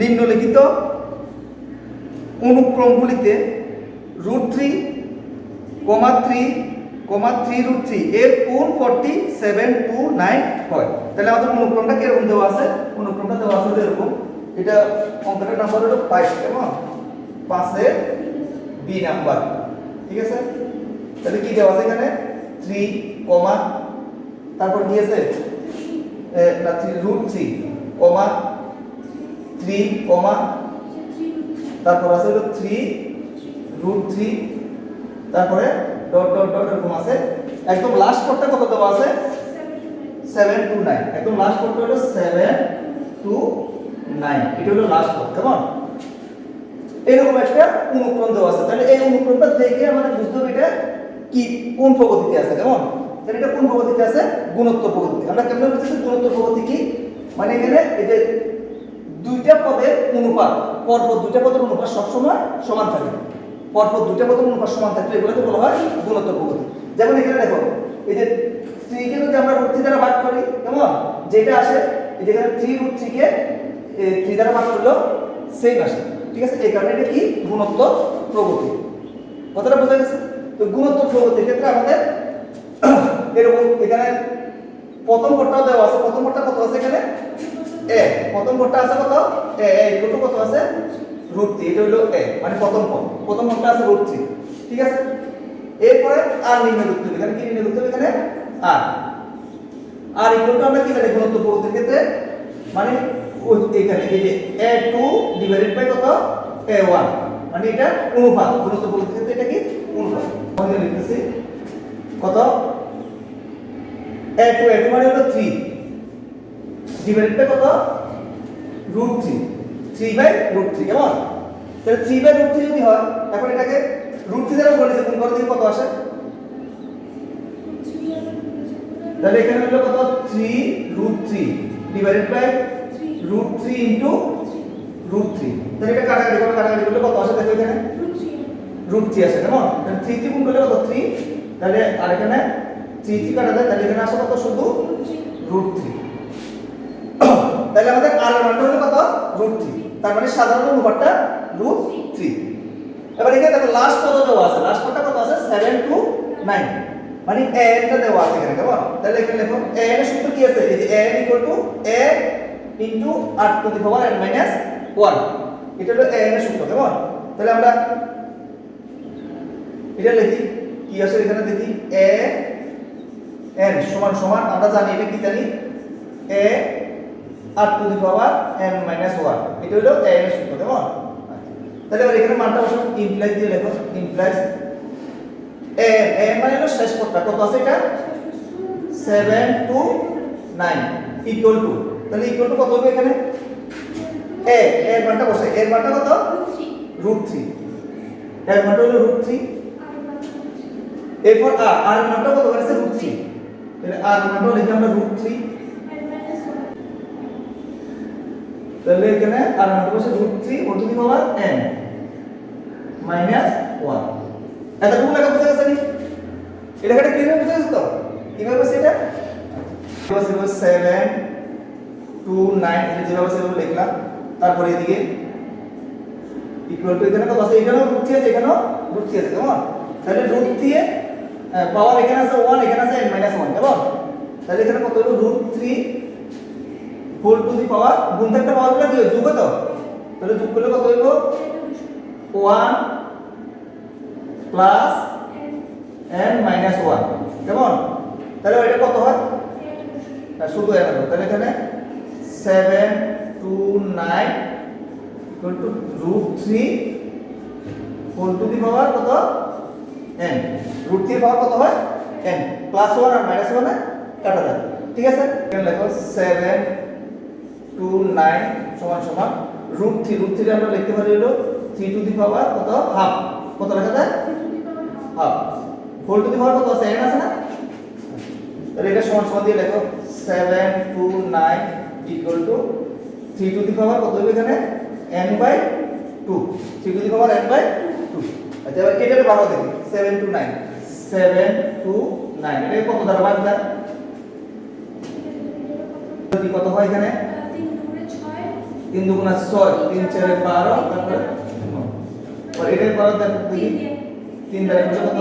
নিম্নলিখিত অনুক্রমগুলিতে root three comma three comma three root three এর কোন ফর্টি সেভেন টু নাইন হয়। তাহলে আমাদের অনুক্রমটা কীরকম দেওয়া আছে? অনুক্রমটা দেওয়া আছে এরকম এটা অঙ্কটার নাম্বার হলো পাঁচ কেমন? পাঁচের বি নাম্বার ঠিক আছে? তাহলে কি দেওয়া আছে এখানে? থ্রি কমা তারপর কি আছে? Root three comma three comma তারপর আছে হলো থ্রি রুট থ্রি তারপরে ডট ডট ডট এরকম আছে। একদম লাস্ট কোডটা কত দেওয়া আছে? সেভেন টু নাইন একদম লাস্ট কোডটা হলো সেভেন টু নাইন এটা হলো লাস্ট কোড কেমন এরকম একটা অনুক্রম দেওয়া আছে। তাহলে এই অনুক্রমটা দেখে আমাদের বুঝতে হবে এটা কি, কোন প্রগতিতে আছে কেমন তাহলে এটা কোন প্রগতিতে আছে? গুণোত্তর প্রগতি আমরা কেমন বুঝতেছি? গুণোত্তর প্রগতি কি? মানে এখানে এই যে দুইটা পদের অনুপাত। পরপর দুইটা পদের অনুপাত সবসময় সমান থাকে। পরপর দুইটা পদের অনুপাত সমান থাকলে এগুলোকে বলা হয় গুণোত্তর প্রগতি যেমন এখানে দেখো, এই যে থ্রিকে যদি আমরা রুট থ্রি দ্বারা ভাগ করি, কেমন? যেটা আসে, এই থ্রি রুট থ্রিকে থ্রি দ্বারা ভাগ করল সেম আসে। ঠিক আছে? এই কারণে এটা কি? গুণোত্তর প্রগতি। কথাটা বোঝা গেছে? তো গুণোত্তর প্রগতির ক্ষেত্রে আমাদের এরকম এখানে প্রথম কোডটাও দেওয়া আছে। প্রথম কোডটা কত আছে এখানে? এ প্রথম কোডটা আছে কত? এ ইকুয়াল কত আছে? রুট এটা হলো এ মানে প্রথম পদ। প্রথম কোডটা আছে রুট ঠিক আছে? এরপরে আর নির্ণয় করতে হবে। এখানে কি নির্ণয় করতে হবে এখানে? আর আর ইকুয়াল টু আমরা কি জানি? গুণোত্তর প্রগতির ক্ষেত্রে? মানে এখানে এই যে এ টু ডিভাইডেড বাই কত? এ ওয়ান মানে এটা অনুপাত। গুণোত্তর প্রগতির ক্ষেত্রে এটা কি? অনুপাত। লিখতেছি। কত? এ টু এ টু মানে হলো থ্রি ডিভাইডেড বাই কত? Root three three by root three কেমন? তাহলে থ্রি বাই রুট থ্রি যদি হয়, এখন এটাকে রুট থ্রি দ্বারা বলেছে গুণ করে দিকে কত আসে? তাহলে এখানে হলো কত? Three root three divided by root three into root three তাহলে এটা কাটাকাটি করে কাটাকাটি করলে কত আসে? দেখো এখানে। রুট থ্রি আসে, কেমন? তাহলে থ্রি থ্রি গুণ করলে কত? থ্রি তাহলে আর এখানে থ্রি থ্রি কাটা যায়, তাহলে এখানে আসে কত? শুধু রুট থ্রি তাহলে আমাদের আর মানটা হলো কত? রুট থ্রি তার মানে সাধারণ অনুপাতটা রুট থ্রি এবার এখানে দেখো লাস্ট কত দেওয়া আছে? লাস্ট কতটা কত আছে? সেভেন টু নাইন মানে a টা দেওয়া আছে এখানে, কেমন? তাহলে এখানে দেখো, a এর সূত্র কি আছে? এই যে a equal to a into r to the power n minus one এটা হলো a এর সূত্র, কেমন? তাহলে আমরা এটা লিখি। কি আছে এখানে দেখি? এ n সমান সমান, আমরা জানি এটা কি জানি? A r to the power n minus one এটা হলো a এর সূত্র, কেমন? তাহলে এবার এখানে মানটা বসাবো ইমপ্লাইজ দিয়ে লেখো ইমপ্লাইজ এ এ মানে হলো শেষ পদটা, কত আছে এটা? 7 টু 9 ইকুয়াল টু তাহলে ইকুয়াল টু কত হবে এখানে? এ এর মানটা বসে এর মানটা কত? রুট থ্রি এর মানটা হলো রুট থ্রি এরপর আর আর মানটা কত? করেছে রুট থ্রি তাহলে আর মানটা লিখি আমরা রুট থ্রি তাহলে এখানে আর মানটা বসে root three O to the power n minus one এতটুকু লেখা বুঝে গেছে নি এটা একটা ক্লিয়ার বুঝে গেছে তো? কীভাবে বসে এটা? বসে সেভেন টু নাইন এটা যেভাবে সেভাবে লিখলাম, তারপরে এদিকে ইকুয়াল টু এখানে কত আছে? এখানেও রুট থ্রি আছে, এখানেও রুট থ্রি আছে, কেমন? তাহলে রুট দিয়ে পাওয়ার এখানে আছে ওয়ান এখানে আছে n মাইনাস ওয়ান কেমন? তাহলে এখানে কত হলো? Root three whole to the power গুণ থাকতে পাওয়ারগুলো কি যোগ তো তাহলে যোগ করলে কত হইব? One plus n minus one কেমন? তাহলে এটা কত হয়? না, শুধু হবে। তাহলে এখানে seven two nine equal to root three whole to the power কত? n রুট থ্রি পাওয়ার কত হয়? n প্লাস ওয়ান আর মাইনাস ওয়ানে কাটা যায় ঠিক আছে? লেখো সেভেন টু নাইন সমান সমান রুট থ্রি রুট থ্রি আমরা লিখতে পারি হলো থ্রি টু দি পাওয়ার কত? হাফ কত লেখা যায়? Half whole to the power কত n আছে না? তাহলে এটা সমান সমান দিয়ে লেখো। Seven two nine equal to three to the power কত হবে এখানে? n by two three to the power n by two আচ্ছা এবার এটাকে বাড়াও দেখি। Seven two nine seven two nine এটা কত দ্বারা ভাগ দেয় কত হয় এখানে? তিন দুগুণা ছয় তিন চারে বারো তারপরে করো দেখো দেখি তিন দ্বারা গুলো কত?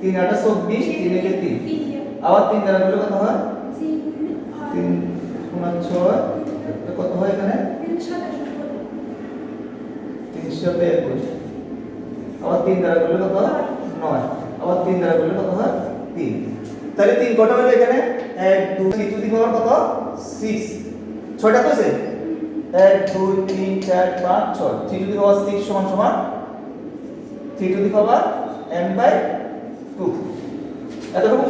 তিন আটা চব্বিশ তিন একে তিন। আবার তিন দ্বারা গুলো কত হয়? তিন গুণা ছয় কত হয় এখানে? তিনশো একুশ। আবার তিন দ্বারা করলে কত? হয়? নয়। আবার তিন দ্বারা করলে কত হয়? তিন। তাহলে তিন কটা হলো এখানে এক দুই টু দি পাওয়ার কত? সিক্স। ছয়টা তো এক দুই তিন চার পাঁচ ছয়। Three to the power six সমান সমান? Three to the power n by two এতটুকু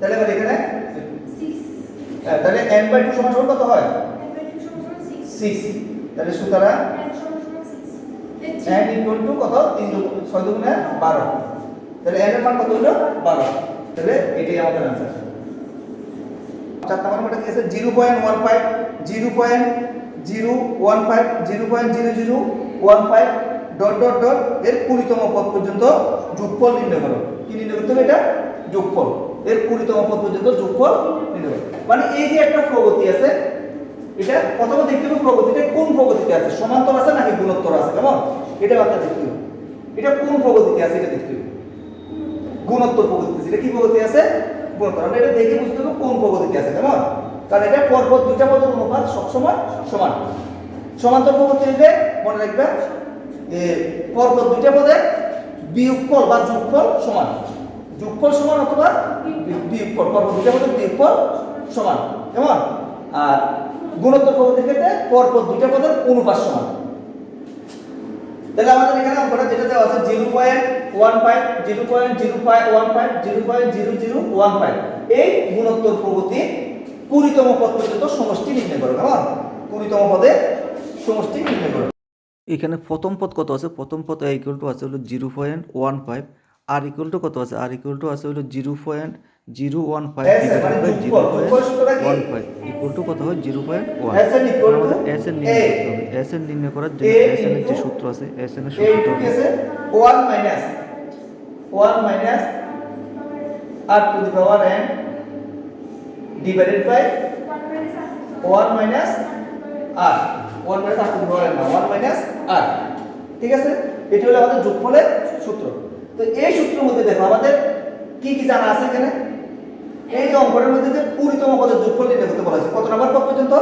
তাহলে এবার এখানে হ্যাঁ, তাহলে এন বাই টু সমান সমান কত হয়? সিক্স তাহলে সুতরাং n ইকুয়াল টু কত? তিন দু- ছয় দুগুণে বারো। তাহলে n এর মান কত হলো? বারো। তাহলে এটাই আমাদের আনসার চার নম্বর কি আছে zero point one five zero point zero one five zero point zero zero one five dot dot dot এর কুড়িতম পদ পর্যন্ত যোগফল নির্ণয় করো। কি নির্ণয় করতে হবে এটা? যোগফল। এর কুড়িতম পদ পর্যন্ত যোগফল নির্ণয় করো। মানে এই যে একটা প্রগতি আছে, এটা প্রথমে দেখতে হবে প্রগতিটা কোন প্রগতিতে আছে? সমান্তর আছে নাকি গুণোত্তর আছে? কেমন? এটা আপনার দেখতে হবে। এটা কোন প্রগতিতে আছে? এটা দেখতে হবে। গুণোত্তর প্রগতিতে। এটা কি প্রগতি আছে? গুণোত্তর। এটা দেখে বুঝতে হবে কোন প্রগতিতে আছে। কেমন? কারণ এটা পরপর দুইটা পদের অনুপাত সবসময় সমান। সমান্তর প্রগতি হলে মনে রাখবে পরপর দুইটা পদের বিয়োগফল বা যোগফল সমান। যোগফল সমান অথবা বিয়োগফল, পরপর দুইটা পদের বিয়োগফল সমান। কেমন? আর গুণোত্তর প্রগতির ক্ষেত্রে পরপর দুইটা পদের অনুপাত সমান। তাহলে আমাদের এখানে অঙ্কটা যেটা দেওয়া আছে, zero point one five zero point zero five one five zero point zero zero, one five এই গুণোত্তর প্রগতি কুড়িতম পদ পর্যন্ত সমষ্টি নির্ণয় করো কেমন? কুড়িতম পদে সমষ্টি নির্ণয় করো। এখানে প্রথম পদ কত আছে? প্রথম পদ ইকুয়াল টু আছে হলো zero point one five r equal to কত আছে? আর ইকুয়াল টু আছে হলো zero point zero one five zero কি? ওয়ান ফাইভ ইকুয়াল টু কত হয়? Zero point one to S n নির্ণয় করতে হবে। এস এন নির্ণয় করার জন্য এস এর যে সূত্র আছে এস এর আছে? One minus one minus r to the power n one minus r one minus r to the power না ওয়ান মাইনাস আর ঠিক আছে? এটি হলো আমাদের যোগফলের সূত্র। তো এই সূত্রের মধ্যে দেখো আমাদের কি কি জানা আছে এখানে? এই যে অঙ্কটার মধ্যে যে কুড়িতম পদের যোগফল নির্ণয় করতে বলা হয়েছে, কত নাম্বার পদ পর্যন্ত?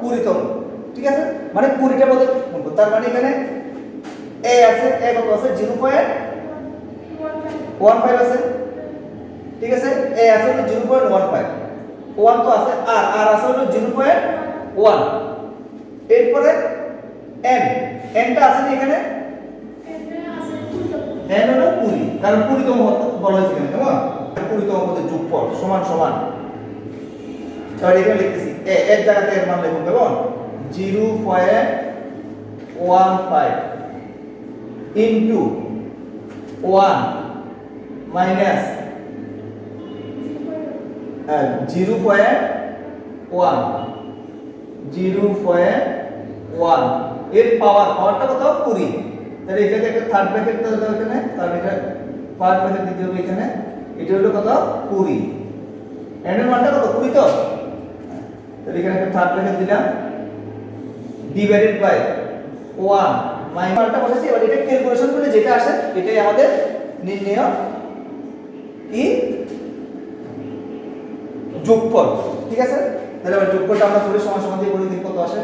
কুড়িতম। ঠিক আছে? মানে কুড়িটা পদের তার মানে এখানে এ আছে এ কত আছে? জিরো পয়েন্ট ওয়ান ফাইভ আছে। ঠিক আছে? এ আছে zero point one five one তো আছে আর আর আছে হলো জিরো পয়েন্ট ওয়ান এরপরে এন এনটা আছে না এখানে? এন হলো কুড়ি। কারণ কুড়িতম বলা হয়েছে এখানে, কেমন? কুড়িতম পদের যোগফল সমান সমান। এবার এখানে লিখতেছি এর জায়গাতে এর মান লিখুন, কেমন? Zero point one five into one minus zero point one zero point ওয়ানের পাওয়ার পাওয়ারটা কত কুড়ি। তাহলে এটাকে একটা থার্ড ব্র্যাকেট দিতে হবে এখানে তার এটা ফার্স্ট ব্র্যাকেট দিতে হবে এখানে। এটা হলো কত কুড়ি। এন এর মানটা কত? কুড়ি তো? তাহলে এখানে একটা থার্ড ব্র্যাকেট দিলাম। ডিভাইডেড বাই ওয়ান মাইনাসটা বসেছি, এবার এটা ক্যালকুলেশন করলে যেটা আসে, এটাই আমাদের নির্ণয় কি? যোগফল, ঠিক আছে? তাহলে এবার যোগফলটা আমরা করে সমান সমান দিয়ে করে কত আসে?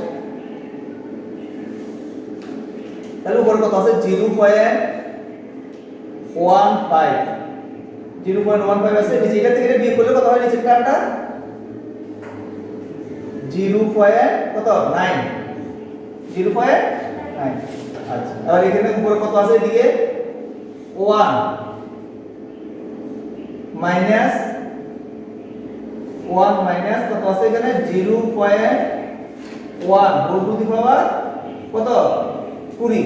তাহলে উপরে কত আছে zero point one five. Zero point one five আছে নিচে এটা থেকে বিয়োগ করলে কত হয় নিচের টার্মটা? জিরো পয়েন্ট কত? নাইন। Zero point nine. আচ্ছা এবার এখানে উপরে কত আছে এদিকে? ওয়ান। মাইনাস ওয়ান মাইনাস কত আছে এখানে? Zero point one the power কত? কুড়ি।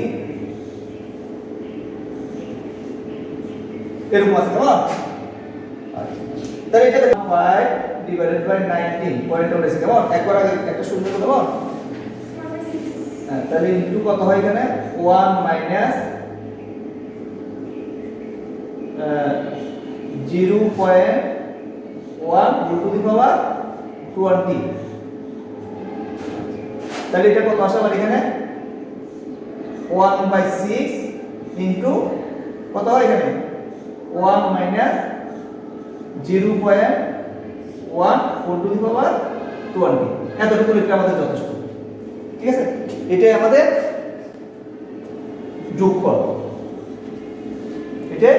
এরকম আছে কেমন। তাহলে এটা five divided by nineteen point রয়েছে কেমন? একবার আগে একটা শূন্য কেমন? হ্যাঁ, তাহলে কত হয় এখানে? 1 minus zero point one to the power twenty তাহলে এটা কত আসে আমার এখানে? ওয়ান বাই সিক্স ইন্টু কত হয় এখানে? One minus zero point one four to the power twenty এতটুকু লিখলে আমাদের যথেষ্ট। ঠিক আছে? এটাই আমাদের যোগফল। এটাই